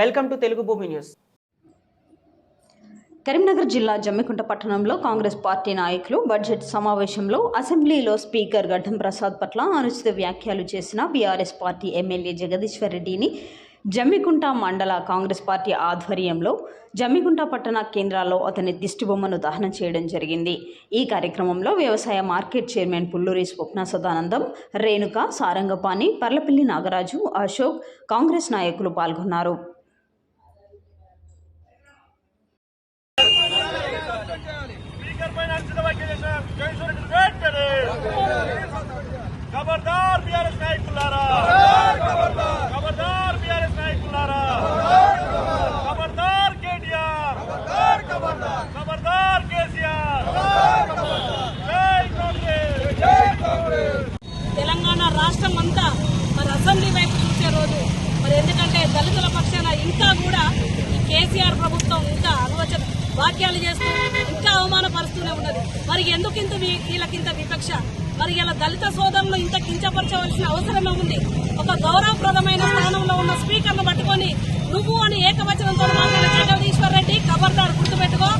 Welcome to Telugu భూమి news. Karimnagar జిల్లా జమ్మికుంట పట్టణంలో కాంగ్రెస్ పార్టీ నాయకులు బడ్జెట్ సమావేశంలో అసెంబ్లీలో స్పీకర్ గడ్డం ప్రసాద్ పట్ల అనుచిత వ్యాఖ్యలు చేసిన బీఆర్ఎస్ పార్టీ ఎమ్మెల్యే జగదీశ్వర్ రెడ్డిని జమ్మికుంట మండల కాంగ్రెస్ పార్టీ ఆధ్వర్యంలో జమ్మికుంట పట్టణ కేంద్రాల్లో అతని దిష్టిబొమ్మను దహనం చేయడం జరిగింది. ఈ కార్యక్రమంలో వ్యవసాయ మార్కెట్ చైర్మన్ పుల్లూరి స్వప్న సదానందం రేణుక సారంగపాణి పర్లపల్లి నాగరాజు అశోక్ కాంగ్రెస్ నాయకులు పాల్గొన్నారు స్పీకర్ పైన అంకిత వ్యాఖ్య చేసిన జగదీశ్వరుడిని వెంటనే ఖబర్దార్ బీఆర్ఎస్ నాయకులారా ఖబర్దార్ బీఆర్ఎస్ నాయకులారా ఖబర్దార్ కేటీఆర్ ఖబర్దార్ కేసీఆర్ జై తెలంగాణ రాష్ట్రం అంతా మరి అసెంబ్లీ వైపు చూసే రోజు. మరి ఎందుకంటే దళితుల పక్షాన ఇంకా కూడా ఈ కేసీఆర్ ప్రభుత్వం ఇంకా అనువచన వాక్యాలు చేస్తూ ఇంకా అవమానపరుస్తూనే ఉన్నది. మరి ఎందుకు ఇంత వీళ్ళకింత వివక్ష? మరి ఇలా దళిత సోదరులు ఇంత కించపరచవలసిన అవసరమే ఉంది. ఒక గౌరవప్రదమైన స్థానంలో ఉన్న స్పీకర్ను పట్టుకొని నువ్వు అని ఏకవచనంతో మాట్లాడిన జగదీశ్వర్ రెడ్డి ఖబర్దార్ గుర్తుపెట్టుకో.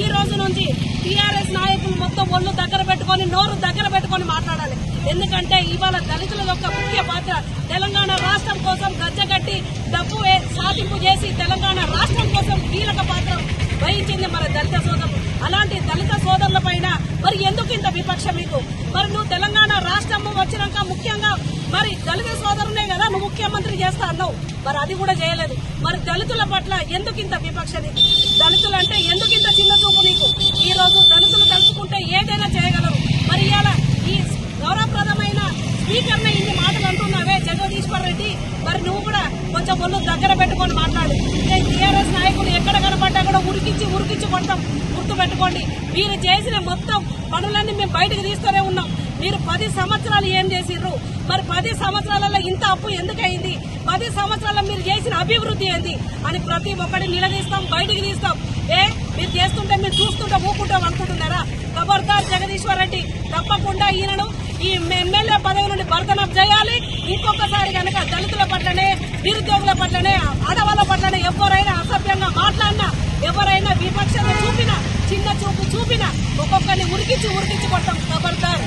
ఈ రోజు నుంచి టీఆర్ఎస్ నాయకులు మొత్తం ఒళ్ళు దగ్గర పెట్టుకొని నోరు దగ్గర పెట్టుకొని మాట్లాడాలి. ఎందుకంటే ఇవాళ దళితుల యొక్క ముఖ్య పాత్ర తెలంగాణ రాష్ట్రం కోసం గజ్జగట్టి డబ్బు సాధింపు చేసి తెలంగాణ రాష్ట్రం కోసం కీలక పాత్ర వహించింది మన దళిత సోదరులు. అలాంటి దళిత సోదరుల పైన మరి ఎందుకు ఇంత విపక్ష మీకు? మరి నువ్వు తెలంగాణ రాష్ట్రం వచ్చినాక ముఖ్యంగా మరి దళిత సోదరునే కదా నువ్వు ముఖ్యమంత్రి చేస్తా అన్నావు. మరి అది కూడా చేయలేదు. మరి దళితుల పట్ల ఎందుకు ఇంత విపక్ష నీకు? దళితులు అంటే ఎందుకు ఇంత చిన్న చూపు నీకు? ఈ రోజు దళితులు కలుసుకుంటే ఏదైనా చేయగలరు మరి ఇవాళ ఈ గౌరవప్రదమైన స్పీకర్ ఇన్ని మాటలు అంటున్నావే జగదీశ్వర్ రెడ్డి మరి నువ్వు కూడా కొంచెం ఒళ్ళు దగ్గర పెట్టుకొని మాట్లాడు టీఆర్ఎస్ నాయకులు ఎక్కడ కనపడ్డా కూడా ఉరికించి ఉరికించి కొడతాం అనుకోండి. మీరు చేసిన మొత్తం పనులన్నీ మేము బయటకు తీస్తూనే ఉన్నాం. మీరు పది సంవత్సరాలు ఏం చేసిర్రు? మరి పది సంవత్సరాలలో ఇంత అప్పు ఎందుకు అయింది పది సంవత్సరాల మీరు చేసిన అభివృద్ధి ఏంది? అని ప్రతి ఒక్కటి నిలదీస్తాం బయటికి తీస్తాం. ఏ? మీరు చేస్తుంటే మీరు చూస్తుంటే ఊకుంటాం అనుకుంటున్నారా? ఖబర్దార్ జగదీశ్వర్ రెడ్డి తప్పకుండా ఈయనను ఈ ఎమ్మెల్యే పదవి నుండి భర్తనం చేయాలి. ఇంకొకసారి కనుక దళితుల పట్లనే నిరుద్యోగ విపక్షత ఉరికించి ఉరికించి కొడతాం ఖబర్దార్